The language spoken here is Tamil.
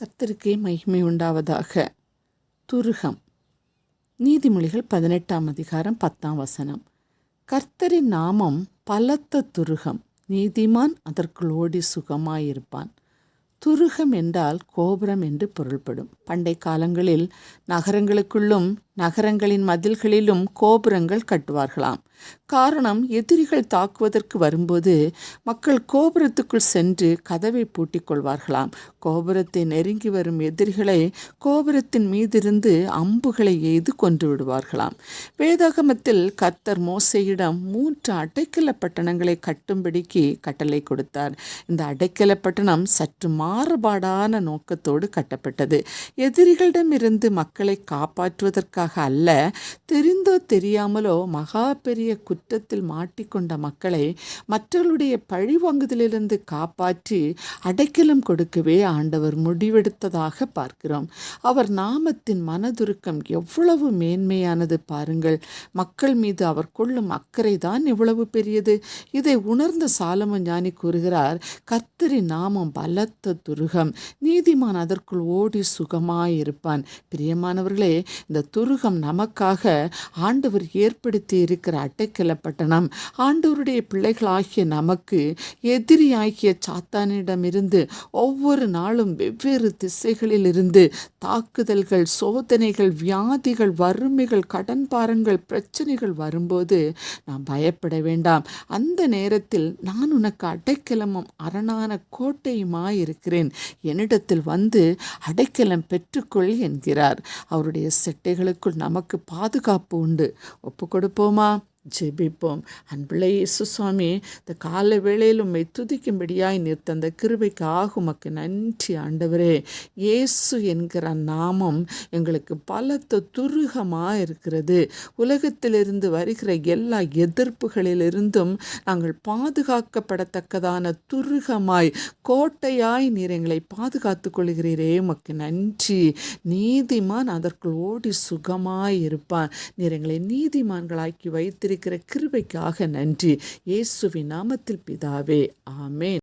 கர்த்தருக்கே மகிமை உண்டாவதாக. துருகம். நீதிமொழிகள் பதினெட்டாம் அதிகாரம் பத்தாம் வசனம். கர்த்தரின் நாமம் பலத்த துருகம் நீதிமான் அதற்குள் ஓடி சுகமாயிருப்பான். துருகம் என்றால் கோபுரம் என்று பொருள்படும். பண்டை காலங்களில் நகரங்களுக்குள்ளும் நகரங்களின் மதில்களிலும் கோபுரங்கள் கட்டுவார்களாம். காரணம் எதிரிகள் தாக்குவதற்கு வரும்போது மக்கள் கோபுரத்துக்குள் சென்று கதவை பூட்டிக் கொள்வார்களாம். கோபுரத்தை நெருங்கி வரும் எதிரிகளை கோபுரத்தின் மீதிருந்து அம்புகளை எய்து கொன்று விடுவார்களாம். வேதாகமத்தில் கர்த்தர் மோசையிடம் மூன்று அடைக்கல பட்டணங்களை கட்டும்படிக்கு கட்டளை கொடுத்தார். இந்த அடைக்கல பட்டணம் சற்று மாறுபாடான நோக்கத்தோடு கட்டப்பட்டது. எதிரிகளிடமிருந்து மக்களை காப்பாற்றுவதற்காக அல்ல தெரிந்தோ தெரியாமலோ மகா பெரிய குற்றத்தில் மாட்டிக்கொண்ட மக்களை மற்றவர்களுடைய பழிவாங்குதலிலிருந்து காப்பாற்றி அடைக்கலம் கொடுக்கவே ஆண்டவர் முடிவெடுத்ததாக பார்க்கிறோம். அவர் நாமத்தின் மனதுருக்கம் எவ்வளவு மேன்மையானது பாருங்கள். மக்கள் மீது அவர் கொள்ளும் அக்கறை தான் எவ்வளவு பெரியது. இதை உணர்ந்த சாலமன் ஞானி கூறுகிறார் கத்தரி நாமம் பலத்த துருகம். நீதிமான் அதற்குள் ஓடி சுகமாயிருப்பான். பிரியமானவர்களே இந்த துருகம் நமக்காக ஆண்டவர் ஏற்படுத்தி இருக்கிற அட்டைக்கல பட்டணம் ஆண்டவருடைய பிள்ளைகளாகிய நமக்கு எதிரியாகிய சாத்தானிடமிருந்து ஒவ்வொரு நாளும் வெவ்வேறு திசைகளிலிருந்து தாக்குதல்கள் சோதனைகள் வியாதிகள் வறுமைகள் கடன் பாரங்கள் பிரச்சனைகள் வரும்போது நாம் பயப்பட வேண்டாம். அந்த நேரத்தில் நான் உனக்கு அடைக்கலமும் அரணான கோட்டையுமாய் இருக்கிறேன் என்னிடத்தில் வந்து அடைக்கலம் பெற்றுக்கொள் என்கிறார். அவருடைய செட்டைகளுக்குள் நமக்கு பாதுகாப்பு உண்டு. ஒப்பு கொடுப்போமா ஜெபிப்போம். அன்புள்ள இயேசு சுவாமி இந்த கால வேளையில் உம்மை துதிக்கும்படியாய் நீர் தந்த கிருபைக்கு ஆகுமக்கு நன்றி ஆண்டவரே. இயேசு என்கிற நாமம் எங்களுக்கு பலத்த துருகமாக இருக்கிறது உலகத்திலிருந்து வருகிற எல்லா எதிர்ப்புகளிலிருந்தும் நாங்கள் பாதுகாக்கப்படத்தக்கதான துருகமாய் கோட்டையாய் நீர் எங்களை பாதுகாத்து கொள்கிறீரே உமக்கு நன்றி. நீதிமான் அதற்குள் ஓடி சுகமாய் இருப்பான் நீர் எங்களை நீதிமான்களாக்கி வைத்து வைத்திருக்கிற கிருபைக்காக நன்றி. இயேசுவின் நாமத்தில் பிதாவே. ஆமேன்.